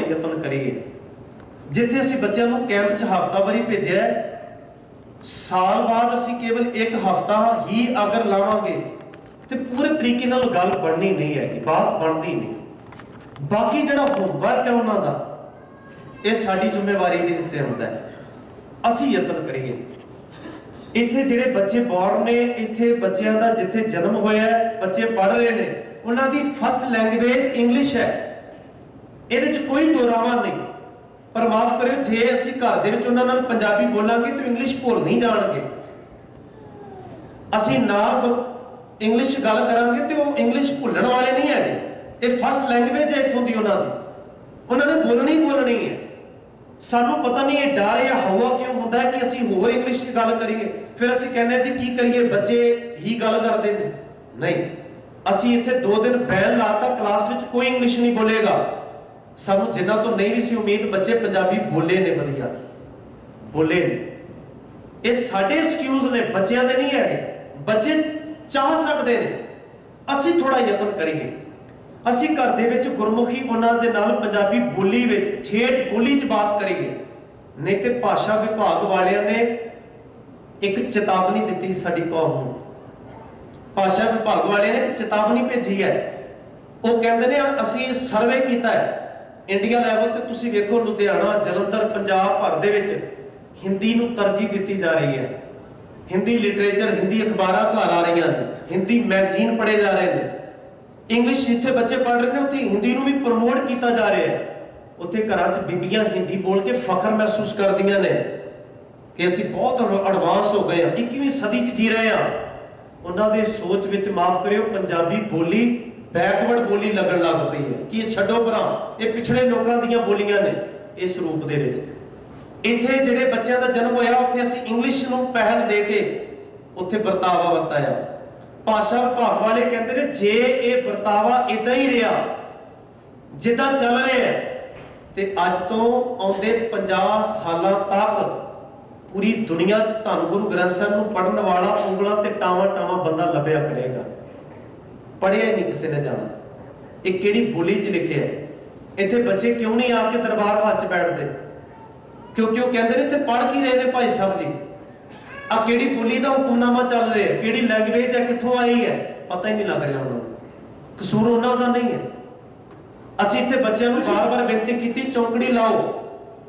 ਥੋੜਾ ਯਤਨ ਕਰੀਏ ਜਿੱਥੇ ਅਸੀਂ ਬੱਚਿਆਂ ਨੂੰ ਕੈਂਪ 'ਚ ਹਫ਼ਤਾਵਾਰੀ ਭੇਜਿਆ ਸਾਲ ਬਾਅਦ ਅਸੀਂ ਕੇਵਲ ਇੱਕ ਹਫ਼ਤਾ ਹੀ ਅਗਰ ਲਾਵਾਂਗੇ, ਤੇ ਪੂਰੇ ਤਰੀਕੇ ਨਾਲ ਗੱਲ ਬਣਨੀ ਨਹੀਂ ਹੈਗੀ, ਬਾਤ ਬਣਦੀ ਨਹੀਂ। ਬਾਕੀ ਜਿਹੜਾ ਹੋਮਵਰਕ ਹੈ ਉਹਨਾਂ ਦਾ, ਇਹ ਸਾਡੀ ਜ਼ਿੰਮੇਵਾਰੀ ਦੇ ਹਿੱਸੇ ਹੁੰਦਾ ਹੈ। ਅਸੀਂ ਯਤਨ ਕਰੀਏ। ਇੱਥੇ ਜਿਹੜੇ ਬੱਚੇ ਬੌਰਨ ਨੇ, ਇੱਥੇ ਬੱਚਿਆਂ ਦਾ ਜਿੱਥੇ ਜਨਮ ਹੋਇਆ ਬੱਚੇ ਪੜ੍ਹ ਰਹੇ ਨੇ, ਉਹਨਾਂ ਦੀ ਫਸਟ ਲੈਂਗੁਏਜ ਇੰਗਲਿਸ਼ ਹੈ। ਇਹਦੇ 'ਚ ਕੋਈ ਦੋਰਾਵਾ ਨਹੀਂ। ਪਰ ਮਾਫ ਕਰਿਓ, ਜੇ ਅਸੀਂ ਘਰ ਦੇ ਵਿੱਚ ਉਹਨਾਂ ਨਾਲ ਪੰਜਾਬੀ ਬੋਲਾਂਗੇ ਤਾਂ ਇੰਗਲਿਸ਼ ਭੁੱਲ ਨਹੀਂ ਜਾਣਗੇ। ਅਸੀਂ ਨਾ ਇੰਗਲਿਸ਼ ਗੱਲ ਕਰਾਂਗੇ ਤੇ ਉਹ ਇੰਗਲਿਸ਼ ਭੁੱਲਣ ਵਾਲੇ ਨਹੀਂ ਹੈਗੇ। ਇਹ ਫਸਟ ਲੈਂਗੁਏਜ ਹੈ ਇੱਥੋਂ ਦੀ ਉਹਨਾਂ ਦੀ। ਉਹਨਾਂ ਨੇ ਬੋਲਣੀ ਬੋਲਣੀ ਹੈ। ਸਾਨੂੰ ਪਤਾ ਨਹੀਂ ਇਹ ਡਰ ਜਾਂ ਹਵਾ ਕਿਉਂ ਹੁੰਦਾ ਕਿ ਅਸੀਂ ਹੋਰ ਇੰਗਲਿਸ਼ 'ਚ ਗੱਲ ਕਰੀਏ। ਫਿਰ ਅਸੀਂ ਕਹਿੰਦੇ ਹਾਂ ਜੀ, ਕੀ ਕਰੀਏ? ਬੱਚੇ ਹੀ ਗੱਲ ਕਰਦੇ ਨੇ। ਨਹੀਂ। ਅਸੀਂ ਇੱਥੇ 2 ਦਿਨ ਬੈਨ ਲਾਤਾ, ਕਲਾਸ ਵਿੱਚ ਕੋਈ ਇੰਗਲਿਸ਼ ਨਹੀਂ ਬੋਲੇਗਾ। ਸਾਨੂੰ ਜਿੰਨਾ ਤੋਂ ਨਹੀਂ ਵੀ ਸੀ ਉਮੀਦ, ਬੱਚੇ ਪੰਜਾਬੀ ਬੋਲੇ ਨੇ ਵਧੀਆ। ਬੋਲੇ ਨੇ। ਇਹ ਸਾਡੇ ਐਕਸਕਿਊਜ਼ ਨੇ, ਬੱਚਿਆਂ ਦੇ ਨਹੀਂ ਹੈਗੇ। ਬੱਚੇ ਚਾਹ ਸਕਦੇ ਨੇ। ਅਸੀਂ ਥੋੜਾ ਯਤਨ ਕਰੀਏ। ਅਸੀਂ ਘਰ ਦੇ ਵਿੱਚ ਗੁਰਮੁਖੀ ਉਹਨਾਂ ਦੇ ਨਾਲ ਪੰਜਾਬੀ ਬੋਲੀ ਵਿੱਚ, ਠੇਠ ਬੋਲੀ 'ਚ ਬਾਤ ਕਰੀਏ। ਨਹੀਂ ਤੇ ਭਾਸ਼ਾ ਵਿਭਾਗ ਵਾਲਿਆਂ ਨੇ ਇੱਕ ਚੇਤਾਵਨੀ ਦਿੱਤੀ ਸਾਡੀ ਕੌਮ ਨੂੰ। ਭਾਸ਼ਾ ਵਿਭਾਗ ਵਾਲਿਆਂ ਨੇ ਇੱਕ ਚੇਤਾਵਨੀ ਭੇਜੀ ਹੈ। ਉਹ ਕਹਿੰਦੇ ਨੇ, ਅਸੀਂ ਸਰਵੇ ਕੀਤਾ ਹੈ। ਇੰਡੀਆ ਲੈਵਲ ਤੇ ਤੁਸੀਂ ਵੇਖੋ ਲੁਧਿਆਣਾ, ਜਲੰਧਰ, ਪੰਜਾਬ ਭਰ ਦੇ ਵਿੱਚ ਹਿੰਦੀ ਨੂੰ ਤਰਜੀਹ ਦਿੱਤੀ ਜਾ ਰਹੀ ਹੈ। ਹਿੰਦੀ ਲਿਟਰੇਚਰ ਹਿੰਦੀ ਅਖਬਾਰਾਂ ਘਰ ਆ ਰਹੀਆਂ ਨੇ। ਹਿੰਦੀ ਮੈਗਜ਼ੀਨ ਪੜ੍ਹੇ ਜਾ ਰਹੇ ਨੇ। ਇੰਗਲਿਸ਼ ਜਿੱਥੇ ਬੱਚੇ ਪੜ੍ਹ ਰਹੇ ਨੇ, ਉੱਥੇ ਹਿੰਦੀ ਨੂੰ ਵੀ ਪ੍ਰਮੋਟ ਕੀਤਾ ਜਾ ਰਿਹਾ ਹੈ। ਉੱਥੇ ਘਰਾਂ 'ਚ ਬੀਬੀਆਂ ਹਿੰਦੀ ਬੋਲ ਕੇ ਫਖਰ ਮਹਿਸੂਸ ਕਰਦੀਆਂ ਨੇ ਕਿ ਅਸੀਂ ਬਹੁਤ ਐਡਵਾਂਸ ਹੋ ਗਏ ਹਾਂ 21ਵੀਂ ਸਦੀ 'ਚ ਜੀ ਰਹੇ ਹਾਂ। ਉਹਨਾਂ ਦੇ ਸੋਚ ਵਿੱਚ ਮਾਫ ਕਰਿਓ, ਪੰਜਾਬੀ ਬੋਲੀ ਬੈਕਵਰਡ ਬੋਲੀ ਲੱਗਣ ਲੱਗ ਪਈ ਹੈ। ਕਿ ਇਹ ਛੱਡੋ ਭਰਾ? ਇਹ ਪਿਛੜੇ ਲੋਕਾਂ ਦੀਆਂ ਬੋਲੀਆਂ ਨੇ ਇਸ ਰੂਪ ਦੇ ਵਿੱਚ। ਇੱਥੇ ਜਿਹੜੇ ਬੱਚਿਆਂ ਦਾ ਜਨਮ ਹੋਇਆ, ਉੱਥੇ ਅਸੀਂ ਇੰਗਲਿਸ਼ ਨੂੰ ਪਹਿਲ ਦੇ ਕੇ ਉੱਥੇ ਵਰਤਾਵਾ ਵਰਤਾਇਆ। ਭਾਸ਼ਾ ਵਿਭਾਗ ਵਾਲੇ ਕਹਿੰਦੇ ਨੇ, ਜੇ ਇਹ ਵਰਤਾਵਾ ਇਦਾਂ ਹੀ ਰਿਹਾ, ਜਿੱਦਾਂ ਚੱਲ ਰਿਹਾ ਤੇ ਅੱਜ ਤੋਂ ਆਉਂਦੇ 50 ਸਾਲਾਂ ਤੱਕ ਪੂਰੀ ਦੁਨੀਆ 'ਚ ਧੰਨ ਗੁਰੂ ਗ੍ਰੰਥ ਸਾਹਿਬ ਨੂੰ ਪੜਨ ਵਾਲਾ, ਉਂਗਲਾਂ ਤੇ ਟਾਵਾਂ ਟਾਵਾਂ ਬੰਦਾ ਲੱਭਿਆ ਕਰੇਗਾ। ਪੜਿਆ ਹੀ ਨਹੀਂ ਕਿਸੇ ਨੇ ਜਾਣਾ। ਇਹ ਕਿਹੜੀ ਬੋਲੀ 'ਚ ਲਿਖਿਆ ਹੈ? ਇੱਥੇ ਬੱਚੇ ਕਿਉਂ ਨਹੀਂ ਆ ਕੇ ਦਰਬਾਰ ਹਾਲ 'ਚ ਬੈਠਦੇ? ਕਿਉਂਕਿ ਉਹ ਕਹਿੰਦੇ ਨੇ ਇੱਥੇ ਪੜ ਕੀ ਰਹੇ ਨੇ ਭਾਈ ਸਾਹਿਬ ਜੀ? ਆ ਕਿਹੜੀ ਬੋਲੀ ਦਾ ਹੁਕਮਨਾਮਾ ਚੱਲ ਰਿਹਾ ਹੈ? ਕਿਹੜੀ ਲੈਂਗੁਏਜ ਹੈ? ਕਿੱਥੋਂ ਆਈ ਹੈ? ਪਤਾ ਹੀ ਨਹੀਂ ਲੱਗ ਰਿਹਾ ਉਹਨਾਂ ਨੂੰ। ਕਸੂਰ ਉਹਨਾਂ ਦਾ ਨਹੀਂ ਹੈ। ਅਸੀਂ ਇੱਥੇ ਬੱਚਿਆਂ ਨੂੰ ਬਾਰ-ਬਾਰ ਬੇਨਤੀ ਕੀਤੀ, ਚੌਂਕੜੀ ਲਾਓ।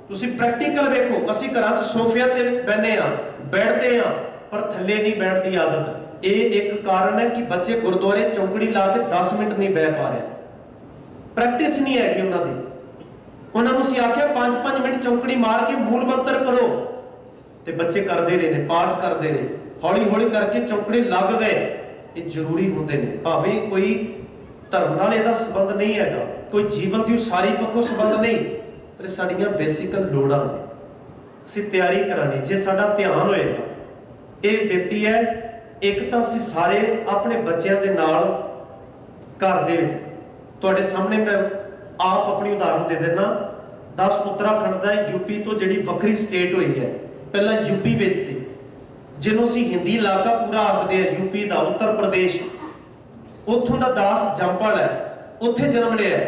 ਤੁਸੀਂ ਪ੍ਰੈਕਟੀਕਲ ਵੇਖੋ। ਅਸੀਂ ਘਰਾਂ 'ਚ ਸੋਫਿਆਂ ਤੇ ਬੈਠੇ ਆ ਬੈਠਦੇ ਆ ਪਰ ਥੱਲੇ ਨਹੀਂ ਬੈਠ ਦੀ ਆਦਤ। ਇਹ ਇੱਕ ਕਾਰਨ ਹੈ ਕਿ ਬੱਚੇ ਗੁਰਦੁਆਰੇ ਚੌਂਕੜੀ ਲਾ ਕੇ 10 ਮਿੰਟ ਨਹੀਂ ਬਹਿ ਪਾ ਰਹੇ। ਪ੍ਰੈਕਟਿਸ ਨਹੀਂ ਹੈਗੀ ਉਹਨਾਂ ਦੀ। ਉਹਨਾਂ ਨੂੰ ਅਸੀਂ ਆਖਿਆ 5-5 ਮਿੰਟ ਚੌਂਕੜੀ ਮਾਰ ਕੇ ਮੂਲ ਮੰਤਰ ਕਰੋ। ਤੇ ਬੱਚੇ ਕਰਦੇ ਰਹੇ ਨੇ, ਪਾਠ ਕਰਦੇ ਰਹੇ। ਹੌਲੀ ਹੌਲੀ ਕਰਕੇ ਚੌਂਕੜੇ ਲੱਗ ਗਏ। ਇਹ ਜ਼ਰੂਰੀ ਹੁੰਦੇ ਨੇ। ਭਾਵੇਂ ਕੋਈ ਧਰਮ ਨਾਲ ਇਹਦਾ ਸੰਬੰਧ ਨਹੀਂ ਹੈਗਾ, ਕੋਈ ਜੀਵਨ ਦੀ ਉਸਾਰੀ ਪੱਖੋਂ ਸੰਬੰਧ ਨਹੀਂ, ਪਰ ਸਾਡੀਆਂ ਬੇਸਿਕਲ ਲੋੜਾਂ ਨੇ। ਅਸੀਂ ਤਿਆਰੀ ਕਰਾਂਗੇ। ਜੇ ਸਾਡਾ ਧਿਆਨ ਹੋਏਗਾ, ਇਹ ਬੇਤੀ ਹੈ ਇੱਕ ਤਾਂ ਅਸੀਂ ਸਾਰੇ ਆਪਣੇ ਬੱਚਿਆਂ ਦੇ ਨਾਲ ਘਰ ਦੇ ਵਿੱਚ ਤੁਹਾਡੇ ਸਾਹਮਣੇ ਮੈਂ ਆਪ ਆਪਣੀ ਉਦਾਹਰਨ ਦੇ ਦਿੰਦਾ 10 ਉੱਤਰਾਖੰਡ ਦਾ ਯੂਪੀ ਤੋਂ ਜਿਹੜੀ ਵੱਖਰੀ ਸਟੇਟ ਹੋਈ ਹੈ, ਪਹਿਲਾਂ ਯੂਪੀ ਵਿੱਚ ਸੀ, ਜਿਹਨੂੰ ਅਸੀਂ ਹਿੰਦੀ ਇਲਾਕਾ ਪੂਰਾ ਆਖਦੇ ਆ ਯੂਪੀ ਦਾ ਉੱਤਰ ਪ੍ਰਦੇਸ਼। ਉੱਥੋਂ ਦਾ ਦਾਸ ਜੰਪਲ ਹੈ, ਉੱਥੇ ਜਨਮ ਲਿਆ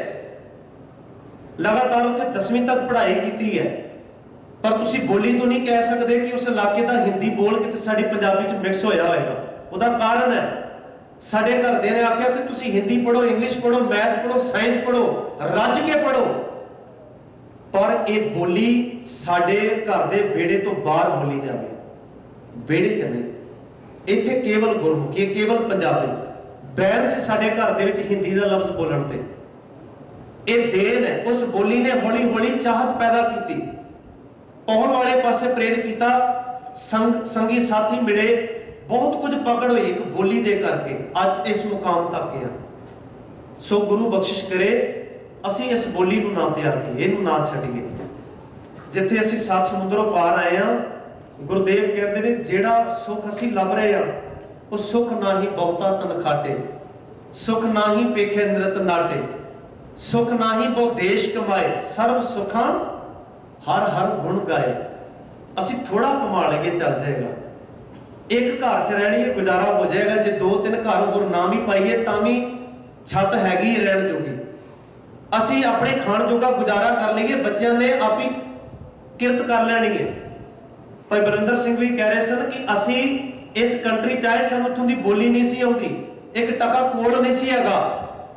ਲਗਾਤਾਰ ਉੱਥੇ 10ਵੀਂ ਤੱਕ ਪੜ੍ਹਾਈ ਕੀਤੀ ਹੈ। ਪਰ ਤੁਸੀਂ ਬੋਲੀ ਤੋਂ ਨਹੀਂ ਕਹਿ ਸਕਦੇ ਕਿ ਉਸ ਇਲਾਕੇ ਦਾ ਹਿੰਦੀ ਬੋਲ ਕਿਤੇ ਸਾਡੀ ਪੰਜਾਬੀ ਚ ਮਿਕਸ ਹੋਇਆ ਹੋਏਗਾ। ਉਹਦਾ ਕਾਰਨ ਹੈ। ਸਾਡੇ ਘਰਦਿਆਂ ਨੇ ਆਖਿਆ ਸੀ, ਤੁਸੀਂ ਹਿੰਦੀ ਪੜ੍ਹੋ, ਇੰਗਲਿਸ਼ ਪੜ੍ਹੋ, ਮੈਥ ਪੜ੍ਹੋ, ਸਾਇੰਸ ਪੜ੍ਹੋ, ਰੱਜ ਕੇ ਪੜ੍ਹੋ। ਪਰ ਇਹ ਬੋਲੀ ਸਾਡੇ ਘਰ ਦੇ ਵਿਹੜੇ ਤੋਂ ਬਾਹਰ ਬੋਲੀ ਜਾਵੇ। ਵਿਹੜੇ ਚ ਨਹੀਂ। ਇੱਥੇ ਕੇਵਲ ਗੁਰਮੁਖੀ ਕੇਵਲ ਪੰਜਾਬੀ। ਬੈਨ ਸੀ ਸਾਡੇ ਘਰ ਦੇ ਵਿੱਚ ਹਿੰਦੀ ਦਾ ਲਫ਼ਜ਼ ਬੋਲਣ ਤੇ। ਇਹ ਦੇਨ ਹੈ। ਉਸ ਬੋਲੀ ਨੇ ਹੌਲੀ ਹੌਲੀ ਚਾਹਤ ਪੈਦਾ ਕੀਤੀ। ਪਾਉਣ ਵਾਲੇ ਪਾਸੇ ਪ੍ਰੇਰ ਕੀਤਾ। ਸੰਗ ਸੰਗੀ ਸਾਥੀ ਮਿਲੇ। ਬਹੁਤ ਕੁਝ ਪਕੜ ਹੋਈ ਇੱਕ ਬੋਲੀ ਦੇ ਕਰਕੇ ਅੱਜ ਇਸ ਮੁਕਾਮ ਤੱਕ ਆ ਸੋ ਗੁਰੂ ਬਖਸ਼ਿਸ਼ ਕਰੇ, ਅਸੀਂ ਇਸ ਬੋਲੀ ਨੂੰ ਨਾ ਤਿਆਗੀਏ ਇਹਨੂੰ ਨਾ ਛੱਡੀਏ। ਜਿੱਥੇ ਅਸੀਂ ਸੱਤ ਸਮੁੰਦਰੋਂ ਪਾਰ ਆਏ ਆ ਗੁਰਦੇਵ ਕਹਿੰਦੇ ਨੇ, ਜਿਹੜਾ ਸੁੱਖ ਅਸੀਂ ਲੱਭ ਰਹੇ ਆ ਉਹ ਸੁੱਖ ਨਾ ਹੀ ਬਹੁਤਾ ਤਨਖਾਟੇ, ਸੁੱਖ ਨਾ ਹੀ ਪੇਖੇ ਨਿਰਤ ਨਾਟੇ, ਸੁਖ ਨਾਹੀ ਬਹੁ ਦੇਸ਼ ਕਮਾਏ ਸਰਬ ਸੁਖਾਂ ਹਰ ਹਰ ਗੁਣ ਗਾਏ। ਅਸੀਂ ਥੋੜਾ ਕਮਾ ਲਈਏ, ਚੱਲ ਜਾਏਗਾ। ਇੱਕ ਘਰ 'ਚ ਰਹਿਣੀ ਗੁਜ਼ਾਰਾ ਹੋ ਜਾਏਗਾ। ਜੇ ਦੋ ਤਿੰਨ ਘਰ ਹੋਰ ਨਾ ਵੀ ਪਾਈਏ, ਤਾਂ ਵੀ ਛੱਤ ਹੈਗੀ ਰਹਿਣ ਜੋਗੀ। ਅਸੀਂ ਆਪਣੇ ਖਾਣ ਜੋਗਾ ਗੁਜ਼ਾਰਾ ਕਰ ਲਈਏ, ਬੱਚਿਆਂ ਨੇ ਆਪ ਹੀ ਕਿਰਤ ਕਰ ਲੈਣੀ ਹੈ। ਭਾਈ ਬਰਿੰਦਰ ਸਿੰਘ ਵੀ ਕਹਿ ਰਹੇ ਸਨ ਕਿ ਅਸੀਂ ਇਸ ਕੰਟਰੀ ਚਾਹੇ ਸਾਨੂੰ ਉੱਥੋਂ ਦੀ ਬੋਲੀ ਨਹੀਂ ਸੀ ਆਉਂਦੀ। ਇੱਕ ਟਕਾ ਕੋਲ ਨਹੀਂ ਸੀ ਹੈਗਾ।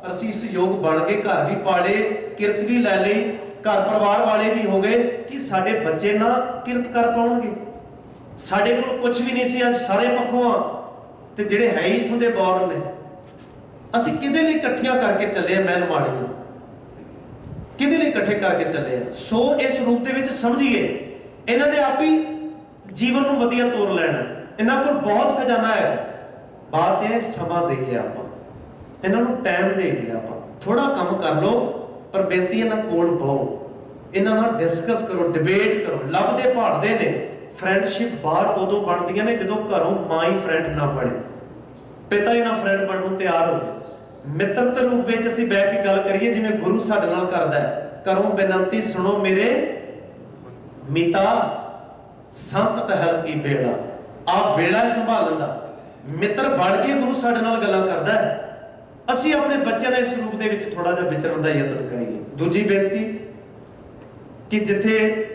ਪਰ ਅਸੀਂ ਇਸ ਯੋਗ ਬਣ ਕੇ ਘਰ ਵੀ ਪਾਲੇ, ਕਿਰਤ ਵੀ ਲੈ ਲਈ, ਘਰ ਪਰਿਵਾਰ ਵਾਲੇ ਵੀ ਹੋ ਗਏ ਕਿ ਸਾਡੇ ਬੱਚੇ ਨਾ ਕਿਰਤ ਕਰ ਪਾਉਣਗੇ। ਸਾਡੇ ਕੋਲ ਕੁਝ ਵੀ ਨਹੀਂ ਸੀ ਅੱਜ ਸਾਰੇ ਪੱਖੋਂ ਆ। ਤੇ ਜਿਹੜੇ ਹੈ ਹੀ ਦੇ ਬੌਰਨ ਨੇ, ਅਸੀਂ ਕਿਹਦੇ ਲਈ ਇਕੱਠੀਆਂ ਕਰਕੇ ਚੱਲੇ ਆ ਮਹਿਲ ਮਾੜੀਆਂ? ਕਿਹਦੇ ਲਈ ਇਕੱਠੇ ਕਰਕੇ ਚੱਲੇ ਆ? ਸੋ ਇਸ ਰੂਪ ਦੇ ਵਿੱਚ ਸਮਝੀਏ, ਇਹਨਾਂ ਨੇ ਆਪ ਹੀ ਜੀਵਨ ਨੂੰ ਵਧੀਆ ਤੋਰ ਲੈਣਾ। ਇਹਨਾਂ ਕੋਲ ਬਹੁਤ ਖਜ਼ਾਨਾ ਹੈ। ਬਾਤ ਇਹ ਸਮਾਂ ਦੇਈਏ ਆਪਾਂ। ਇਹਨਾਂ ਨੂੰ ਟਾਈਮ ਦੇਈਏ ਆਪਾਂ। ਥੋੜਾ ਕੰਮ ਕਰ ਲਓ, ਪਰ ਬੇਨਤੀ ਇਹਨਾਂ ਕੋਲ ਬਹੁ। ਇਹਨਾਂ ਨਾਲ ਡਿਸਕਸ ਕਰੋ ਡਿਬੇਟ ਕਰੋ। ਲੱਭਦੇ ਭਾੜਦੇ ਨੇ। ਫਰੈਂਡਸ਼ਿਪ ਬਾਹਰ ਉਦੋਂ ਬਣਦੀਆਂ ਨੇ ਜਦੋਂ ਘਰੋਂ ਮਾਂ ਹੀ ਫਰੈਂਡ ਨਾ ਬਣੇ। ਪਿਤਾ ਹੀ ਨਾ ਫਰੈਂਡ ਬਣਨ ਨੂੰ ਤਿਆਰ ਹੋਵੇ। ਮਿੱਤਰਤਾ ਰੂਪ ਵਿੱਚ ਅਸੀਂ ਬੈਠ ਕੇ ਗੱਲ ਕਰੀਏ, ਜਿਵੇਂ ਗੁਰੂ ਸਾਡੇ ਨਾਲ ਕਰਦਾ ਹੈ। ਕਰੋ ਬੇਨੰਤੀ ਸੁਣੋ ਮੇਰੇ, ਮਿਤਾ, ਸੰਤ ਟਹਿਲ ਕੀ ਬੇੜਾ ਆਪ ਵੇਲਾ ਸੰਭਾਲਣ ਦਾ। ਮਿੱਤਰ ਬਣ ਕੇ ਗੁਰੂ ਸਾਡੇ ਨਾਲ ਗੱਲਾਂ ਕਰਦਾ ਹੈ। ਅਸੀਂ ਆਪਣੇ ਬੱਚਿਆਂ ਨਾਲ ਇਸ ਰੂਪ ਦੇ ਵਿੱਚ ਥੋੜਾ ਜਿਹਾ ਵਿਚਰਨ ਦਾ ਯਤਨ ਕਰੀਏ। ਦੂਜੀ ਬੇਨਤੀ ਕਿ ਜਿੱਥੇ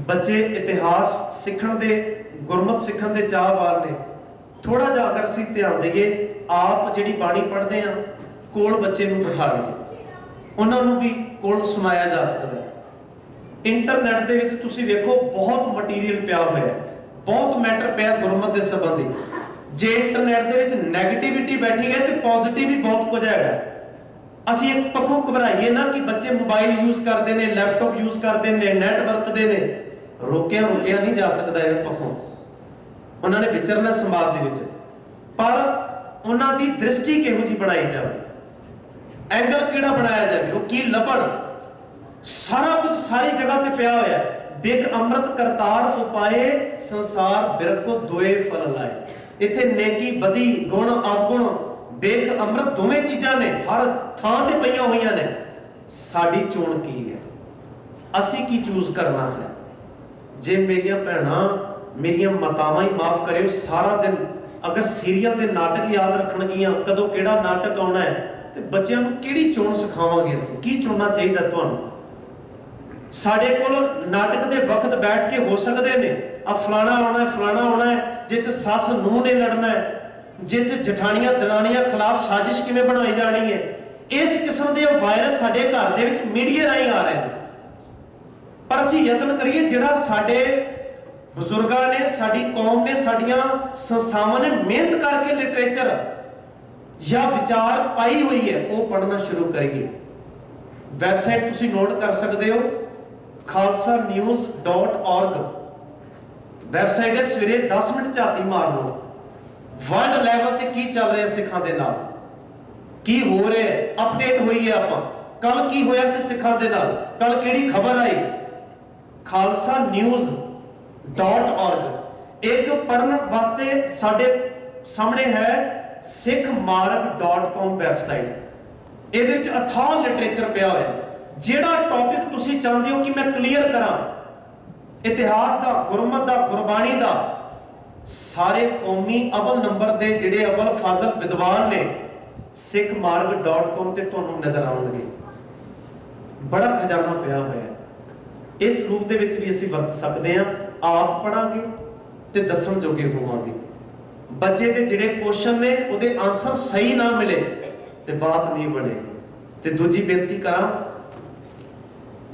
ਬੱਚੇ ਇਤਿਹਾਸ ਸਿੱਖਣ ਦੇ, ਗੁਰਮਤ ਸਿੱਖਣ ਦੇ ਚਾਹਵਾਨ ਨੇ। ਥੋੜਾ ਜਿਹਾ ਅਗਰ ਅਸੀਂ ਧਿਆਨ ਦੇਈਏ, ਆਪ ਜਿਹੜੀ ਬਾਣੀ ਪੜ੍ਹਦੇ ਆ ਕੋਲ ਬੱਚੇ ਨੂੰ ਬਿਠਾ ਲਈਏ। ਉਹਨਾਂ ਨੂੰ ਵੀ ਕੋਲ ਸੁਣਾਇਆ ਜਾ ਸਕਦਾ ਹੈ। ਇੰਟਰਨੈਟ ਦੇ ਵਿੱਚ ਤੁਸੀਂ ਵੇਖੋ, ਬਹੁਤ ਮਟੀਰੀਅਲ ਪਿਆ ਹੋਇਆ ਹੈ। ਬਹੁਤ ਮੈਟਰ ਪਿਆ ਗੁਰਮਤ ਦੇ ਸੰਬੰਧੀ। ਜੇ ਇੰਟਰਨੈਟ ਦੇ ਵਿੱਚ 네ਗੇਟਿਵਿਟੀ ਬੈਠੀ ਹੈ, ਤੇ ਪੋਜ਼ਿਟਿਵ ਵੀ ਬਹੁਤ ਕੁਝ ਹੈਗਾ ਅਸੀਂ ਇੱਕ ਪੱਖੋਂ ਘਬਰਾਈਏ ਨਾ ਕਿ ਬੱਚੇ ਮੋਬਾਈਲ ਯੂਜ਼ ਕਰਦੇ ਨੇ ਲੈਪਟਾਪ ਯੂਜ਼ ਕਰਦੇ ਨੇ ਨੈਟ ਵਰਤਦੇ ਨੇ। ਰੋਕਿਆ ਰੋਕਿਆ ਨਹੀਂ ਜਾ ਸਕਦਾ ਇਹ ਪੱਖੋਂ। ਉਹਨਾਂ ਨੇ ਵਿਚਰਨਾ ਸੰਵਾਦ ਦੇ ਵਿੱਚ। ਪਰ ਉਹਨਾਂ ਦੀ ਦ੍ਰਿਸ਼ਟੀ ਕਿਹੋ ਜੀ ਬਣਾਈ ਜਾਵੇ? ਐਂਗਲ ਕਿਹੜਾ ਬਣਾਇਆ ਜਾਵੇ? ਉਹ ਕੀ ਲੱਭਣ? ਸਾਰਾ ਕੁਝ ਸਾਰੀ ਜਗ੍ਹਾ ਤੇ ਪਿਆ ਹੋਇਆ ਹੈ। ਬਿਗ ਅੰਮ੍ਰਿਤ ਕਰਤਾਰ ਉਪਾਏ ਸੰਸਾਰ ਬਿਰਕੋ ਦੋਏ ਫਲ ਲਾਏ। ਇੱਥੇ ਨੇਕੀ, ਬਦੀ, ਗੁਣ, ਅਵਗੁਣ ਬਿਗ ਅੰਮ੍ਰਿਤ ਦੋਵੇਂ ਚੀਜ਼ਾਂ ਨੇ, ਹਰ ਥਾਂ ਤੇ ਪਈਆਂ ਹੋਈਆਂ ਨੇ। ਸਾਡੀ ਚੋਣ ਕੀ ਹੈ? ਅਸੀਂ ਕੀ ਚੂਜ਼ ਕਰਨਾ ਹੈ? ਜੇ ਮੇਰੀਆਂ ਭੈਣਾਂ ਮੇਰੀਆਂ ਮਾਤਾਵਾਂ ਹੀ ਮਾਫ ਕਰਿਓ ਸਾਰਾ ਦਿਨ ਅਗਰ ਸੀਰੀਅਲ ਦੇ ਨਾਟਕ ਯਾਦ ਰੱਖਣਗੀਆਂ, ਕਦੋਂ ਕਿਹੜਾ ਨਾਟਕ ਆਉਣਾ ਹੈ, ਤੇ ਬੱਚਿਆਂ ਨੂੰ ਕਿਹੜੀ ਚੋਣ ਸਿਖਾਵਾਂਗੇ ਅਸੀਂ? ਕੀ ਚੁਣਨਾ ਚਾਹੀਦਾ ਤੁਹਾਨੂੰ? ਸਾਡੇ ਕੋਲ ਨਾਟਕ ਦੇ ਵਕਤ ਬੈਠ ਕੇ ਹੋ ਸਕਦੇ ਨੇ। ਆ ਫਲਾਣਾ ਆਉਣਾ ਫਲਾਣਾ ਆਉਣਾ ਹੈ ਸੱਸ ਨੂੰ ਨੇ ਲੜਨਾ ਹੈ ਚ ਜਠਾਣੀਆਂ ਦਰਾਣੀਆਂ ਖਿਲਾਫ ਸਾਜ਼ਿਸ਼ ਕਿਵੇਂ ਬਣਾਈ ਜਾਣੀ ਹੈ? ਇਸ ਕਿਸਮ ਦੇ ਵਾਇਰਸ ਸਾਡੇ ਘਰ ਦੇ ਵਿੱਚ ਮੀਡੀਆ ਰਾਹੀਂ ਆ ਰਹੇ ਨੇ। ਪਰ ਅਸੀਂ ਯਤਨ ਕਰੀਏ ਜਿਹੜਾ ਸਾਡੇ ਬਜ਼ੁਰਗਾਂ ਨੇ, ਸਾਡੀ ਕੌਮ ਨੇ, ਸਾਡੀਆਂ ਸੰਸਥਾਵਾਂ ਨੇ ਮਿਹਨਤ ਕਰਕੇ ਲਿਟਰੇਚਰ ਜਾਂ ਵਿਚਾਰ ਪਾਈ ਹੋਈ ਹੈ, ਉਹ ਪੜ੍ਹਨਾ ਸ਼ੁਰੂ ਕਰੀਏ। ਵੈਬਸਾਈਟ ਤੁਸੀਂ ਨੋਟ ਕਰ ਸਕਦੇ ਹੋ khalsanews.org ਵੈਬਸਾਈਟ ਹੈ, ਸਵੇਰੇ 10 ਮਿੰਟ ਝਾਤੀ ਮਾਰ ਲਓ। ਵਰਲਡ ਲੈਵਲ ਤੇ ਕੀ ਚੱਲ ਰਿਹਾ ਸਿੱਖਾਂ ਦੇ ਨਾਲ? ਕੀ ਹੋ ਰਿਹਾ ਅਪਡੇਟ ਹੋਈ ਹੈ ਆਪਾਂ। ਕੱਲ ਕੀ ਹੋਇਆ ਸੀ ਸਿੱਖਾਂ ਦੇ ਨਾਲ? ਕੱਲ ਕਿਹੜੀ ਖਬਰ ਆਈ? ਖਾਲਸਾ ਨਿਊਜ਼ .org ਇੱਕ ਪੜਨ ਵਾਸਤੇ ਸਾਡੇ ਸਾਹਮਣੇ ਹੈ sikhmarg.com ਵੈਬਸਾਈਟ। ਇਹਦੇ ਵਿੱਚ ਅਥਾਹ ਲਿਟਰੇਚਰ ਪਿਆ ਹੋਇਆ ਜਿਹੜਾ ਟੌਪਿਕ ਤੁਸੀਂ ਚਾਹੁੰਦੇ ਹੋ ਕਿ ਮੈਂ ਕਲੀਅਰ ਕਰਾਂ, ਇਤਿਹਾਸ ਦਾ, ਗੁਰਮਤ ਦਾ, ਗੁਰਬਾਣੀ ਦਾ, ਸਾਰੇ ਕੌਮੀ ਅਵਲ ਨੰਬਰ ਦੇ ਜਿਹੜੇ ਅਵਲ ਫਾਜ਼ਲ ਵਿਦਵਾਨ ਨੇ sikhmarg.com ਤੇ ਤੁਹਾਨੂੰ ਨਜ਼ਰ ਆਉਣਗੇ। ਬੜਾ ਖਜ਼ਾਨਾ ਪਿਆ ਹੋਇਆ ਇਸ ਰੂਪ ਦੇ ਵਿੱਚ ਵੀ ਅਸੀਂ ਵਰਤ ਸਕਦੇ ਹਾਂ, ਆਪ ਪੜਾਂਗੇ ਤੇ ਦੱਸਣ ਜੋਗੇ ਹੋਵਾਂਗੇ। ਬੱਚੇ ਦੇ ਜਿਹੜੇ ਕੁਐਸਚਨ ਨੇ, ਉਹਦੇ ਆਨਸਰ ਸਹੀ ਨਾ ਮਿਲੇ ਤੇ ਬਾਤ ਨਹੀਂ ਬਣੇ। ਤੇ ਦੂਜੀ ਬੇਨਤੀ ਕਰਾਂ,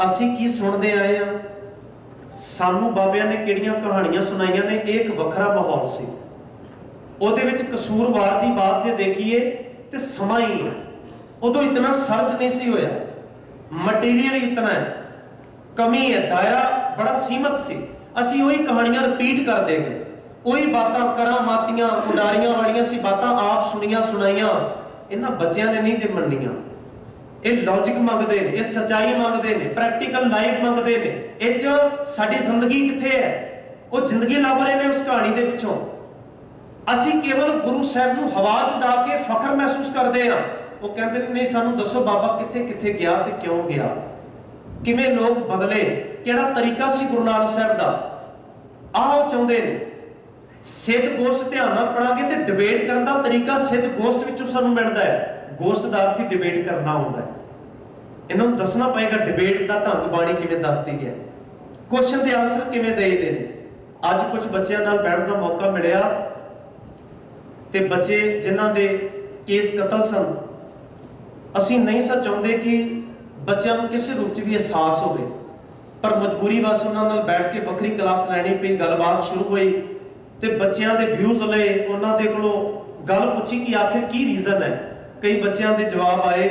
ਅਸੀਂ ਕੀ ਸੁਣਦੇ ਆਏ ਆ ਸਾਨੂੰ ਬਾਬਿਆਂ ਨੇ ਕਿਹੜੀਆਂ ਕਹਾਣੀਆਂ ਸੁਣਾਈਆਂ ਨੇ? ਇਹ ਇੱਕ ਵੱਖਰਾ ਮਾਹੌਲ ਸੀ। ਉਹਦੇ ਵਿੱਚ ਕਸੂਰਵਾਰ ਦੀ ਬਾਤ ਜੇ ਦੇਖੀਏ, ਤੇ ਸਮਾਂ ਹੀ ਹੈ। ਉਦੋਂ ਇਤਨਾ ਸਰਚ ਨਹੀਂ ਸੀ ਹੋਇਆ। ਮਟੀਰੀਅਲ ਇਤਨਾ ਹੈ। ਕਮੀ ਹੈ, ਦਾਇਰਾ ਬੜਾ ਸੀਮਤ ਸੀ। ਅਸੀਂ ਉਹੀ ਕਹਾਣੀਆਂ ਰਿਪੀਟ ਕਰਦੇ ਗਏ। ਉਹੀ ਬਾਤਾਂ ਕਰਾਮਾਤੀਆਂ ਉਡਾਰੀਆਂ ਵਾਲੀਆਂ ਸੀ, ਬਾਤਾਂ ਆਪ ਸੁਣੀਆਂ, ਸੁਣਾਈਆਂ। ਇਹਨਾਂ ਬੱਚਿਆਂ ਨੇ ਨਹੀਂ ਜੇ ਮੰਨੀਆਂ। ਇਹ ਲੌਜੀਕ ਮੰਗਦੇ ਨੇ, ਇਹ ਸਚਾਈ ਮੰਗਦੇ ਨੇ ਪ੍ਰੈਕਟੀਕਲ ਲਾਈਫ ਮੰਗਦੇ ਨੇ। ਇਹ ਚ ਸਾਡੀ ਜ਼ਿੰਦਗੀ ਕਿੱਥੇ ਹੈ? ਉਹ ਜ਼ਿੰਦਗੀ ਲੱਭ ਰਹੇ ਨੇ ਉਸ ਕਹਾਣੀ ਦੇ ਪਿੱਛੋਂ। ਅਸੀਂ ਕੇਵਲ ਗੁਰੂ ਸਾਹਿਬ ਨੂੰ ਹਵਾ 'ਚ ਉਡਾ ਕੇ ਫਖਰ ਮਹਿਸੂਸ ਕਰਦੇ ਹਾਂ। ਉਹ ਕਹਿੰਦੇ ਨੇ, ਨਹੀਂ, ਸਾਨੂੰ ਦੱਸੋ ਬਾਬਾ ਕਿੱਥੇ ਕਿੱਥੇ ਗਿਆ ਤੇ ਕਿਉਂ ਗਿਆ? ਕਿਵੇਂ ਲੋਕ ਬਦਲੇ, ਕਿਹੜਾ ਤਰੀਕਾ ਸੀ ਗੁਰੂ ਨਾਨਕ ਸਾਹਿਬ ਦਾ? ਆਹ ਉਹ ਚਾਹੁੰਦੇ ਨੇ। ਸਿੱਧ ਗੋਸ਼ਟ ਧਿਆਨ ਨਾਲ ਪੜਾਂਗੇ ਤੇ ਡਿਬੇਟ ਕਰਨ ਦਾ ਤਰੀਕਾ ਸਿੱਧ ਗੋਸ਼ਟ ਵਿੱਚੋਂ ਸਾਨੂੰ ਮਿਲਦਾ ਹੈ। ਗੋਸ਼ਟ ਦਾ ਅਰਥ ਹੀ ਡਿਬੇਟ ਕਰਨਾ ਹੁੰਦਾ ਹੈ। ਇਹਨਾਂ ਨੂੰ ਦੱਸਣਾ ਪਏਗਾ ਡਿਬੇਟ ਦਾ ਢੰਗ ਬਾਣੀ ਕਿਵੇਂ ਦੱਸਦੀ ਹੈ। ਕੁਐਸਚਨ ਦੇ ਆਨਸਰ ਕਿਵੇਂ ਦੇਈਦੇ ਨੇ? ਅੱਜ ਕੁਝ ਬੱਚਿਆਂ ਨਾਲ ਬੈਠਣ ਦਾ ਮੌਕਾ ਮਿਲਿਆ ਤੇ ਬੱਚੇ ਜਿਨ੍ਹਾਂ ਦੇ ਕੇਸ ਕਤਲ ਸਨ, ਅਸੀਂ ਨਹੀਂ ਸਾ ਚਾਹੁੰਦੇ ਕਿ ਬੱਚਿਆਂ ਨੂੰ ਕਿਸੇ ਰੂਪ 'ਚ ਵੀ ਅਹਿਸਾਸ ਹੋਵੇ ਪਰ ਮਜਬੂਰੀ ਵਸ ਉਹਨਾਂ ਨਾਲ ਬੈਠ ਕੇ ਵੱਖਰੀ ਕਲਾਸ ਲੈਣੀ ਪਈ ਗੱਲਬਾਤ ਸ਼ੁਰੂ ਹੋਈ ਤੇ ਬੱਚਿਆਂ ਦੇ ਵਿਊਜ਼ ਲਏ ਉਹਨਾਂ ਦੇ ਕੋਲੋਂ ਗੱਲ ਪੁੱਛੀ ਕਿ ਆਖਿਰ ਕੀ ਰੀਜ਼ਨ ਹੈ? ਕਈ ਬੱਚਿਆਂ ਦੇ ਜਵਾਬ ਆਏ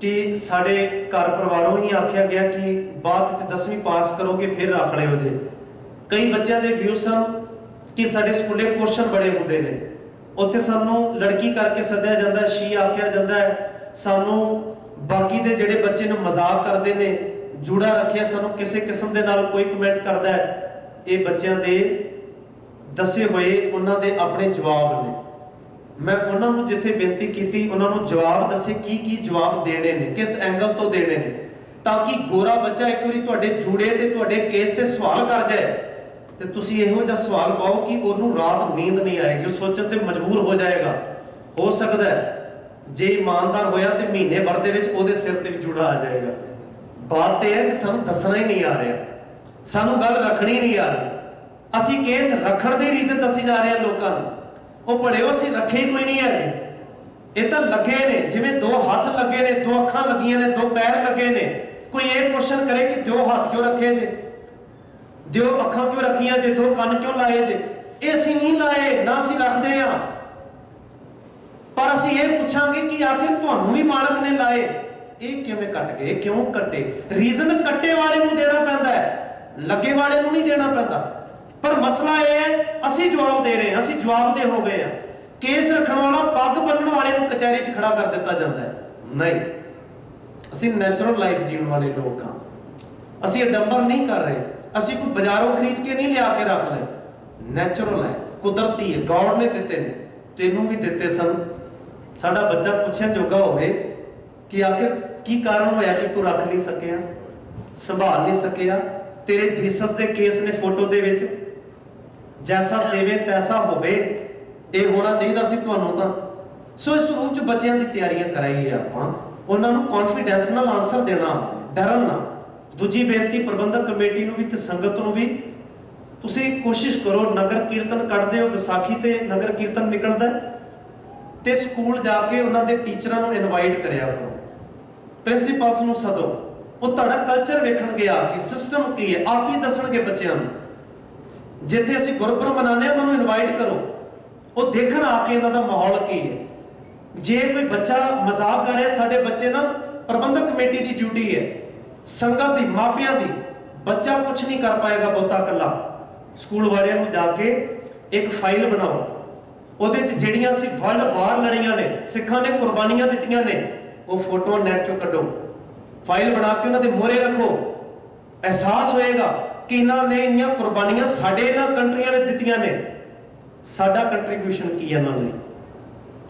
ਕਿ ਸਾਡੇ ਘਰ ਪਰਿਵਾਰੋਂ ਹੀ ਆਖਿਆ ਗਿਆ ਕਿ ਬਾਅਦ ਚ 10ਵੀਂ ਪਾਸ ਕਰੋਗੇ ਫਿਰ ਰੱਖ ਲਿਓ ਜੇ। ਕਈ ਬੱਚਿਆਂ ਦੇ ਵਿਊ ਸਨ ਕਿ ਸਾਡੇ ਸਕੂਲੇ ਕੁਐਸਚਨ ਬੜੇ ਹੁੰਦੇ ਨੇ। ਉੱਥੇ ਸਾਨੂੰ ਲੜਕੀ ਕਰਕੇ ਸੱਦਿਆ ਜਾਂਦਾ ਹੈ, ਸ਼ੀ ਆਖਿਆ ਜਾਂਦਾ ਹੈ ਸਾਨੂੰ ਬਾਕੀ ਦੇ ਜਿਹੜੇ ਬੱਚੇ ਨੂੰ ਮਜ਼ਾਕ ਕਰਦੇ ਨੇ, ਜੂੜਾ ਰੱਖਿਆ ਸਾਨੂੰ ਕਿਸੇ ਕਿਸਮ ਦੇ ਨਾਲ ਕੋਈ ਕਮੈਂਟ ਕਰਦਾ ਹੈ, ਇਹ ਬੱਚਿਆਂ ਦੇ ਦੱਸੇ ਹੋਏ ਉਹਨਾਂ ਦੇ ਆਪਣੇ ਜਵਾਬ ਨੇ। ਮੈਂ ਉਹਨਾਂ ਨੂੰ ਜਿੱਥੇ ਬੇਨਤੀ ਕੀਤੀ, ਉਹਨਾਂ ਨੂੰ ਜਵਾਬ ਦੱਸੇ ਕੀ ਕੀ ਜਵਾਬ ਦੇਣੇ ਨੇ, ਕਿਸ ਐਂਗਲ ਤੋਂ ਦੇਣੇ ਨੇ। ਤਾਂ ਕਿ ਗੋਰਾ ਬੱਚਾ ਇੱਕ ਵਾਰੀ ਤੁਹਾਡੇ ਜੂੜੇ ਤੇ ਤੁਹਾਡੇ ਕੇਸ ਤੇ ਸਵਾਲ ਕਰ ਜਾਏ, ਤੇ ਤੁਸੀਂ ਇਹੋ ਜਿਹਾ ਸਵਾਲ ਪਾਓ ਕਿ ਉਹਨੂੰ ਰਾਤ ਨੀਂਦ ਨਹੀਂ ਆਏਗੀ, ਉਹ ਸੋਚਣ ਤੇ ਮਜਬੂਰ ਹੋ ਜਾਏਗਾ। ਹੋ ਸਕਦਾ ਹੈ ਜੇ ਇਮਾਨਦਾਰ ਹੋਇਆ ਤੇ ਮਹੀਨੇ ਭਰ ਦੇ ਵਿੱਚ ਉਹਦੇ ਸਿਰ ਤੇ ਵੀ ਜੂੜਾ ਆ ਜਾਏਗਾ। ਬਾਤ ਇਹ ਹੈ ਕਿ ਸਾਨੂੰ ਦੱਸਣਾ ਹੀ ਨਹੀਂ ਆ ਰਿਹਾ। ਸਾਨੂੰ ਗੱਲ ਰੱਖਣੀ ਨਹੀਂ ਆ ਰਹੀ। ਅਸੀਂ ਕੇਸ ਰੱਖਣ ਦੀ ਰੀਜ਼ਨ ਦੱਸੀ ਜਾ ਰਹੇ ਹਾਂ ਲੋਕਾਂ ਨੂੰ। ਉਹ ਪੜਿਓ ਅਸੀਂ ਰੱਖੇ ਕੋਈ ਨਹੀਂ ਹੈਗੇ। ਇਹ ਤਾਂ ਲੱਗੇ ਨੇ, ਜਿਵੇਂ ਦੋ ਹੱਥ ਲੱਗੇ ਨੇ, ਦੋ ਅੱਖਾਂ ਲੱਗੀਆਂ ਨੇ, ਦੋ ਪੈਰ ਲੱਗੇ ਨੇ। ਕੋਈ ਇਹ ਕੁਐਸਚਨ ਕਰੇ ਕਿ ਦਿਓ ਹੱਥ ਕਿਉਂ ਰੱਖੇ ਜੇ? ਦਿਓ ਅੱਖਾਂ ਕਿਉਂ ਰੱਖੀਆਂ ਜੇ? ਦੋ ਕੰਨ ਕਿਉਂ ਲਾਏ ਜੇ? ਇਹ ਅਸੀਂ ਨਹੀਂ ਲਾਏ, ਨਾ ਅਸੀਂ ਰੱਖਦੇ ਆ ਪਰ ਅਸੀਂ ਇਹ ਪੁੱਛਾਂਗੇ ਕਿ ਆਖਿਰ ਤੁਹਾਨੂੰ ਵੀ ਮਾਲਕ ਨੇ ਲਾਏ। ਇਹ ਕਿਵੇਂ ਕੱਟ ਗਏ ਕਿਉਂ ਕੱਟੇ? ਰੀਜ਼ਨ ਕੱਟੇ ਵਾਲੇ ਨੂੰ ਦੇਣਾ ਪੈਂਦਾ ਹੈ, ਲੱਗੇ ਵਾਲੇ ਨੂੰ ਨਹੀਂ ਦੇਣਾ ਪੈਂਦਾ। ਪਰ ਮਸਲਾ ਇਹ ਹੈ, ਅਸੀਂ ਜਵਾਬ ਦੇ ਰਹੇ ਹਾਂ, ਅਸੀਂ ਜਵਾਬ ਦੇ ਹੋ ਗਏ ਹਾਂ। ਕੇਸ ਰੱਖਣ ਵਾਲਾ ਪੱਗ ਬੰਨਣ ਵਾਲੇ ਨੂੰ ਕਚਹਿਰੀ 'ਚ ਖੜਾ ਕਰ ਦਿੱਤਾ ਜਾਂਦਾ ਹੈ। ਨਹੀਂ। ਅਸੀਂ ਨੈਚੁਰਲ ਲਾਈਫ ਜੀਣ ਵਾਲੇ ਲੋਕ ਹਾਂ। ਅਸੀਂ ਅਡੰਬਰ ਨਹੀਂ ਕਰ ਰਹੇ। ਅਸੀਂ ਕੋਈ ਬਾਜ਼ਾਰੋਂ ਖਰੀਦ ਕੇ ਨਹੀਂ ਲਿਆ ਕੇ ਰੱਖ ਲਏ। ਨੈਚੁਰਲ ਹੈ, ਕੁਦਰਤੀ ਹੈ ਗੌਡ ਨੇ ਦਿੱਤੇ ਨੇ। ਤੈਨੂੰ ਵੀ ਦਿੱਤੇ ਸਨ। ਸਾਡਾ ਬੱਚਾ ਪੁੱਛਿਆ ਜੋਗਾ ਹੋਵੇ ਕਿ ਆਖਿਰ ਕੀ ਕਾਰਨ ਹੋਇਆ ਕਿ ਤੂੰ ਰੱਖ ਨਹੀਂ ਸਕਿਆ, ਸੰਭਾਲ ਨਹੀਂ ਸਕਿਆ, ਤੇਰੇ ਜੀਸਸ ਦੇ ਕੇਸ ਨੇ ਫੋਟੋ ਦੇ ਵਿੱਚ ਜੈਸਾ ਸੇਵੇ ਤੈਸਾ ਹੋਵੇ, ਇਹ ਹੋਣਾ ਚਾਹੀਦਾ ਸੀ ਤੁਹਾਨੂੰ ਤਾਂ। ਸੋ ਇਸ ਰੂਪ ਚ ਬੱਚਿਆਂ ਦੀ ਤਿਆਰੀਆਂ ਕਰਾਈਏ ਆਪਾਂ। ਉਹਨਾਂ ਨੂੰ ਕੌਨਫੀਡੈਂਸ ਨਾਲ ਆਨਸਰ ਦੇਣਾ, ਡਰਨ ਨਾ। ਦੂਜੀ ਬੇਨਤੀ, ਪ੍ਰਬੰਧਕ ਕਮੇਟੀ ਨੂੰ ਵੀ ਤੇ ਸੰਗਤ ਨੂੰ ਵੀ ਤੁਸੀਂ ਕੋਸ਼ਿਸ਼ ਕਰੋ, ਨਗਰ ਕੀਰਤਨ ਕੱਢਦੇ ਹੋ, ਵਿਸਾਖੀ ਤੇ ਨਗਰ ਕੀਰਤਨ ਨਿਕਲਦਾ ਤੇ ਸਕੂਲ ਜਾ ਕੇ ਉਹਨਾਂ ਦੇ ਟੀਚਰਾਂ ਨੂੰ ਇਨਵਾਈਟ ਕਰਿਆ ਕਰੋ। ਪ੍ਰਿੰਸੀਪਲਸ ਨੂੰ ਸਦੋ। ਉਹ ਤੁਹਾਡਾ ਕਲਚਰ ਵੇਖਣਗੇ ਆ ਕੇ ਸਿਸਟਮ ਕੀ ਹੈ, ਆਪ ਹੀ ਦੱਸਣਗੇ ਬੱਚਿਆਂ ਨੂੰ। ਜਿੱਥੇ ਅਸੀਂ ਗੁਰਪੁਰਬ ਮਨਾਉਂਦੇ ਹਾਂ, ਉਹਨਾਂ ਨੂੰ ਇਨਵਾਈਟ ਕਰੋ। ਉਹ ਦੇਖਣ ਆ ਕੇ ਇਹਨਾਂ ਦਾ ਮਾਹੌਲ ਕੀ ਹੈ। ਜੇ ਕੋਈ ਬੱਚਾ ਮਜ਼ਾਕ ਕਰ ਰਿਹਾ, ਸਾਡੇ ਬੱਚੇ ਨਾਲ ਪ੍ਰਬੰਧਕ ਕਮੇਟੀ ਦੀ ਡਿਊਟੀ ਹੈ, ਸੰਗਤ ਦੀ, ਮਾਪਿਆਂ ਦੀ, ਬੱਚਾ ਕੁਝ ਨਹੀਂ ਕਰ ਪਾਏਗਾ ਬਹੁਤਾ ਇਕੱਲਾ। ਸਕੂਲ ਵਾਲਿਆਂ ਨੂੰ ਜਾ ਕੇ ਇੱਕ ਫਾਈਲ ਬਣਾਓ। ਉਹਦੇ ਵਿੱਚ ਜਿਹੜੀਆਂ ਅਸੀਂ ਵਰਲਡ ਵਾਰ ਲੜੀਆਂ ਨੇ, ਸਿੱਖਾਂ ਨੇ ਕੁਰਬਾਨੀਆਂ ਦਿੱਤੀਆਂ ਨੇ, ਉਹ ਫੋਟੋਆਂ ਨੈਟ ਚੋਂ ਕੱਢੋ। ਫਾਈਲ ਬਣਾ ਕੇ ਉਹਨਾਂ ਦੇ ਮੋਹਰੇ ਰੱਖੋ। ਅਹਿਸਾਸ ਹੋਏਗਾ ਕਿ ਇਹਨਾਂ ਨੇ ਇੰਨੀਆਂ ਕੁਰਬਾਨੀਆਂ ਸਾਡੇ ਇਹਨਾਂ ਕੰਟਰੀਆਂ ਨੇ ਦਿੱਤੀਆਂ ਨੇ। ਸਾਡਾ ਕੰਟਰੀਬਿਊਸ਼ਨ ਕੀ ਹੈ ਇਹਨਾਂ ਲਈ?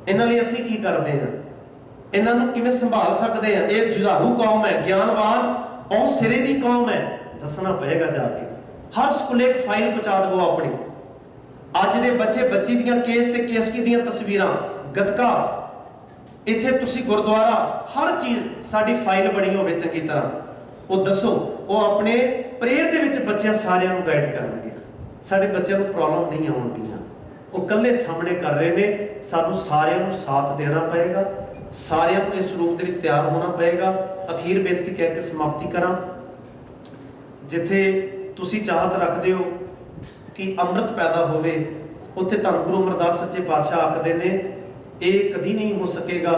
ਇਹਨਾਂ ਲਈ ਅਸੀਂ ਕੀ ਕਰਦੇ ਹਾਂ? ਇਹਨਾਂ ਨੂੰ ਕਿਵੇਂ ਸੰਭਾਲ ਸਕਦੇ ਹਾਂ? ਇਹ ਜੁਝਾਰੂ ਕੌਮ ਹੈ, ਗਿਆਨਵਾਨ ਬਹੁਤ ਸਿਰੇ ਦੀ ਕੌਮ ਹੈ। ਦੱਸਣਾ ਪਏਗਾ ਜਾ ਕੇ। ਹਰ ਸਕੂਲੇ ਇੱਕ ਫਾਈਲ ਪਹੁੰਚਾ ਦਿਵੋ ਆਪਣੀ। ਅੱਜ ਦੇ ਬੱਚੇ ਬੱਚੀ ਦੀਆਂ ਕੇਸ ਤੇ ਕੇਸਕੀ ਦੀਆਂ ਤਸਵੀਰਾਂ, ਗਤਕਾ। ਇੱਥੇ ਤੁਸੀਂ ਗੁਰਦੁਆਰਾ, ਹਰ ਚੀਜ਼ ਸਾਡੀ ਫਾਈਲ ਬਣੀ ਹੋਵੇ ਚੰਗੀ ਤਰ੍ਹਾਂ। ਉਹ ਦੱਸੋ, ਉਹ ਆਪਣੇ ਪ੍ਰੇਅਰ ਦੇ ਵਿੱਚ ਬੱਚਿਆਂ ਸਾਰਿਆਂ ਨੂੰ ਗਾਈਡ ਕਰਨਗੇ। ਸਾਡੇ ਬੱਚਿਆਂ ਨੂੰ ਪ੍ਰੋਬਲਮ ਨਹੀਂ ਆਉਣਗੀਆਂ। ਉਹ ਇਕੱਲੇ ਸਾਹਮਣੇ ਕਰ ਰਹੇ ਨੇ, ਸਾਨੂੰ ਸਾਰਿਆਂ ਨੂੰ ਸਾਥ ਦੇਣਾ ਪਏਗਾ। ਸਾਰਿਆਂ ਨੂੰ ਇਸ ਰੂਪ ਦੇ ਵਿੱਚ ਤਿਆਰ ਹੋਣਾ ਪਏਗਾ। ਅਖੀਰ ਬੇਨਤੀ ਕਹਿ ਕੇ ਸਮਾਪਤੀ ਕਰਾਂ। ਜਿੱਥੇ ਤੁਸੀਂ ਚਾਹਤ ਰੱਖਦੇ ਹੋ ਕਿ ਅੰਮ੍ਰਿਤ ਪੈਦਾ ਹੋਵੇ, ਉੱਥੇ ਧੰਨ ਗੁਰੂ ਅਮਰਦਾਸ ਸੱਚੇ ਪਾਤਸ਼ਾਹ ਆਖਦੇ ਨੇ, ਇਹ ਕਦੀ ਨਹੀਂ ਹੋ ਸਕੇਗਾ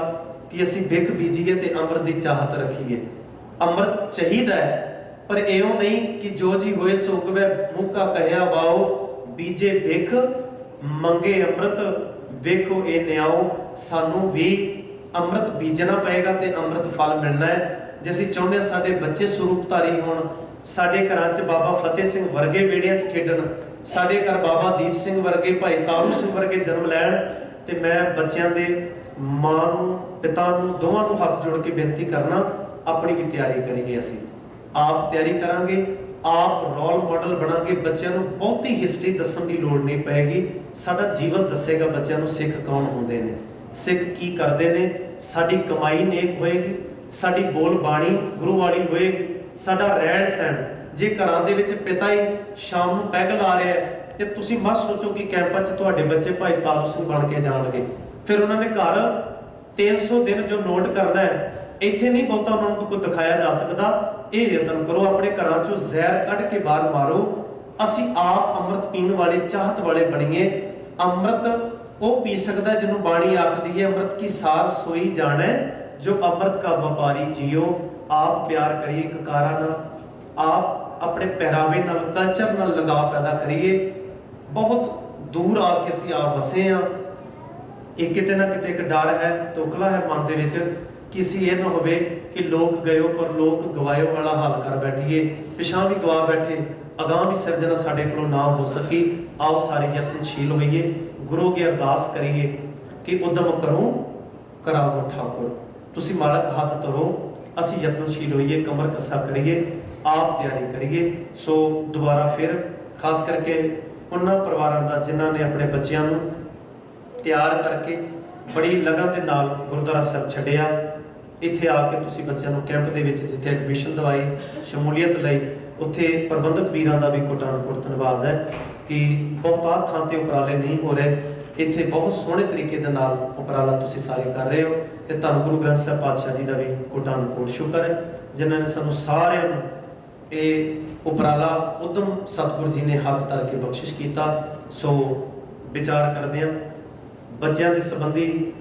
ਕਿ ਅਸੀਂ ਬਿਖ ਬੀਜੀਏ ਤੇ ਅੰਮ੍ਰਿਤ ਦੀ ਚਾਹਤ ਰੱਖੀਏ। ਅੰਮ੍ਰਿਤ ਚਾਹੀਦਾ ਹੈ, ਪਰ ਇਉਂ ਨਹੀਂ ਕਿ ਜੋ ਜੀ ਹੋਏ ਸੋ ਉਗਵੇ ਮੂਕਾ ਕਹਿਆ ਵਾਓ, ਬੀਜੇ ਬਿਖ ਮੰਗੇ ਅੰਮ੍ਰਿਤ, ਵੇਖੋ ਇਹ ਨਿਆਓ, ਸਾਨੂੰ ਵੀ ਅੰਮ੍ਰਿਤ ਬੀਜਣਾ ਪਏਗਾ ਤੇ ਅੰਮ੍ਰਿਤ ਫਲ ਮਿਲਣਾ ਹੈ। ਜੇ ਅਸੀਂ ਚਾਹੁੰਦੇ ਹਾਂ ਸਾਡੇ ਬੱਚੇ ਸਰੂਪਧਾਰੀ ਹੋਣ, ਸਾਡੇ ਘਰਾਂ 'ਚ ਬਾਬਾ ਫਤਿਹ ਸਿੰਘ ਵਰਗੇ ਵਿਹੜਿਆਂ 'ਚ ਖੇਡਣ ਸਾਡੇ ਘਰ ਬਾਬਾ ਦੀਪ ਸਿੰਘ ਵਰਗੇ ਭਾਈ ਤਾਰੂ ਸਿੰਘ ਵਰਗੇ ਜਨਮ ਲੈਣ ਤੇ ਮੈਂ ਬੱਚਿਆਂ ਦੇ ਮਾਂ ਨੂੰ, ਪਿਤਾ ਨੂੰ, ਦੋਵਾਂ ਨੂੰ ਹੱਥ ਜੋੜ ਕੇ ਬੇਨਤੀ ਕਰਨਾ, ਆਪਣੀ ਵੀ ਤਿਆਰੀ ਕਰੀਏ ਅਸੀਂ। ਆਪ ਤਿਆਰੀ ਕਰਾਂਗੇ, ਆਪ ਰੋਲ ਮਾਡਲ ਬਣਾਂਗੇ, ਬੱਚਿਆਂ ਨੂੰ ਬਹੁਤੀ ਹਿਸਟਰੀ ਦੱਸਣ ਦੀ ਲੋੜ ਨਹੀਂ ਪਏਗੀ। ਸਾਡਾ ਜੀਵਨ ਦੱਸੇਗਾ ਬੱਚਿਆਂ ਨੂੰ ਸਿੱਖ ਕੌਣ ਹੁੰਦੇ ਨੇ। ਸਿੱਖ ਕੀ ਕਰਦੇ ਨੇ? ਸਾਡੀ ਕਮਾਈ ਨੇਕ ਹੋਏਗੀ, ਸਾਡੀ ਬੋਲ ਬਾਣੀ ਗੁਰੂ ਵਾਲੀ ਹੋਏਗੀ, ਸਾਡਾ ਰਹਿਣ ਸਹਿਣ ਜੇ ਘਰਾਂ ਦੇ ਵਿੱਚ ਪਿਤਾ ਹੀ ਸ਼ਾਮ ਨੂੰ ਪੈਗ ਲਾ ਰਿਹਾ ਹੈ, ਤੇ ਤੁਸੀਂ ਮਤ ਸੋਚੋ ਕਿ ਕੈਂਪਾਂ 'ਚ ਤੁਹਾਡੇ ਬੱਚੇ ਭਾਈ ਤਾਰੂ ਸਿੰਘ ਬਣ ਕੇ ਜਾਣਗੇ। ਫਿਰ ਉਹਨਾਂ ਨੇ ਘਰ 300 ਦਿਨ ਜੋ ਨੋਟ ਕਰਨਾ ਹੈ, ਇੱਥੇ ਨਹੀਂ ਬਹੁਤਾ ਉਹਨਾਂ ਨੂੰ ਕੋਈ ਦਿਖਾਇਆ ਜਾ ਸਕਦਾ। ਇਹ ਯਤਨ ਕਰੋ, ਆਪਣੇ ਘਰਾਂ 'ਚੋਂ ਜ਼ਹਿਰ ਕੱਢ ਕੇ ਬਾਹਰ ਮਾਰੋ। ਅਸੀਂ ਆਪ ਅੰਮ੍ਰਿਤ ਪੀਣ ਵਾਲੇ, ਚਾਹਤ ਵਾਲੇ ਬਣੀਏ। ਅੰਮ੍ਰਿਤ ਉਹ ਪੀ ਸਕਦਾ ਜਿਹਨੂੰ ਬਾਣੀ ਆਖਦੀ ਹੈ, ਅੰਮ੍ਰਿਤ ਕੀ ਸਾਰ ਸੋਈ ਜਾਣੈ, ਜੋ ਅੰਮ੍ਰਿਤ ਕਾ ਵਪਾਰੀ ਜੀਓ। ਆਪ ਪਿਆਰ ਕਰੀਏ ਕਕਾਰਾਂ ਨਾਲ। ਆਪ ਆਪਣੇ ਪਹਿਰਾਵੇ ਨਾਲ ਕਲਚਰ ਨਾਲ ਲਗਾਅ ਪੈਦਾ ਕਰੀਏ। ਬਹੁਤ ਦੂਰ ਆ ਕੇ ਅਸੀਂ ਆਪ ਵਸੇ ਆ। ਇਹ ਕਿਤੇ ਨਾ ਕਿਤੇ ਇੱਕ ਡਰ ਹੈ ਤੋਖਲਾ ਹੈ ਮਨ ਦੇ ਵਿੱਚ ਕਿ ਅਸੀਂ ਇਹ ਨਾ ਹੋਵੇ ਕਿ ਲੋਕ ਗਇਓ ਪਰ ਲੋਕ ਗਵਾਇਓ ਵਾਲਾ ਹਾਲ ਕਰ ਬੈਠੀਏ। ਪਿਛਾਂ ਵੀ ਗਵਾ ਬੈਠੇ, ਅਗਾਂਹ ਵੀ ਸਿਰਜਣਾ ਸਾਡੇ ਕੋਲੋਂ ਨਾ ਹੋ ਸਕੀ। ਆਓ ਸਾਰੇ ਯਤਨਸ਼ੀਲ ਹੋਈਏ, ਗੁਰੂ ਕੀ ਅਰਦਾਸ ਕਰੀਏ ਕਿ ਉਦਮ ਕਰੋ ਕਰਾਵੋ ਠਾਕੁਰ। ਤੁਸੀਂ ਮਾਲਕ ਹੱਥ ਧਰੋ, ਅਸੀਂ ਯਤਨਸ਼ੀਲ ਹੋਈਏ, ਕਮਰ ਕਸਾ ਕਰੀਏ। ਆਪ ਤਿਆਰੀ ਕਰੀਏ। ਸੋ ਦੁਬਾਰਾ ਫਿਰ ਖਾਸ ਕਰਕੇ ਉਹਨਾਂ ਪਰਿਵਾਰਾਂ ਦਾ, ਜਿਨ੍ਹਾਂ ਨੇ ਆਪਣੇ ਬੱਚਿਆਂ ਨੂੰ ਤਿਆਰ ਕਰਕੇ ਬੜੀ ਲਗਨ ਦੇ ਨਾਲ ਗੁਰਦੁਆਰਾ ਸਾਹਿਬ ਛੱਡਿਆ। ਇੱਥੇ ਆ ਕੇ ਤੁਸੀਂ ਬੱਚਿਆਂ ਨੂੰ ਕੈਂਪ ਦੇ ਵਿੱਚ ਜਿੱਥੇ ਐਡਮਿਸ਼ਨ ਦਵਾਈ ਸ਼ਮੂਲੀਅਤ ਲਈ, ਉੱਥੇ ਪ੍ਰਬੰਧਕ ਵੀਰਾਂ ਦਾ ਵੀ ਕੋਟਾਨ ਧੰਨਵਾਦ ਹੈ ਕਿ ਬਹੁਤਾਤ ਥਾਂ ਤੇ ਉਪਰਾਲੇ ਨਹੀਂ ਹੋ ਰਹੇ। ਇੱਥੇ ਬਹੁਤ ਸੋਹਣੇ ਤਰੀਕੇ ਦੇ ਨਾਲ ਉਪਰਾਲਾ ਤੁਸੀਂ ਸਾਰੇ ਕਰ ਰਹੇ ਹੋ ਤੇ ਧੰਨ ਗੁਰੂ ਗ੍ਰੰਥ ਸਾਹਿਬ ਪਾਤਸ਼ਾਹ ਜੀ ਦਾ ਵੀ ਕੋਟਾਨ ਸ਼ੁਕਰ ਹੈ, ਜਿਨ੍ਹਾਂ ਨੇ ਸਾਨੂੰ ਸਾਰਿਆਂ ਨੂੰ ਇਹ ਉਪਰਾਲਾ ਉਦਮ ਸਤਿਗੁਰੂ ਜੀ ਨੇ ਹੱਥ ਧਰ ਕੇ ਬਖਸ਼ਿਸ਼ ਕੀਤਾ। ਸੋ ਵਿਚਾਰ ਕਰਦੇ ਹਾਂ। ਬੱਚਿਆਂ ਦੇ ਸੰਬੰਧੀ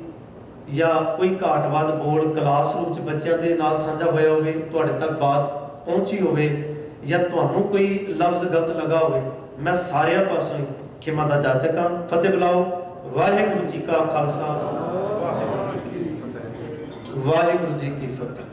ਜਾਂ ਕੋਈ ਘਾਟਵਾਦ ਬੋਲ ਕਲਾਸਰੂਮ 'ਚ ਬੱਚਿਆਂ ਦੇ ਨਾਲ ਸਾਂਝਾ ਹੋਇਆ ਹੋਵੇ ਤੁਹਾਡੇ ਤੱਕ ਬਾਤ ਪਹੁੰਚੀ ਹੋਵੇ ਜਾਂ ਤੁਹਾਨੂੰ ਕੋਈ ਲਫ਼ਜ਼ ਗਲਤ ਲੱਗਾ ਹੋਵੇ ਮੈਂ ਸਾਰਿਆਂ ਪਾਸੋਂ ਖਿਮਾ ਦਾ ਜਾਚਕ ਹਾਂ। ਫਤਿਹ ਬੁਲਾਓ। ਵਾਹਿਗੁਰੂ ਜੀ ਕਾ ਖਾਲਸਾ। ਵਾਹਿਗੁਰੂ ਜੀ ਕੀ ਫਤਿਹ।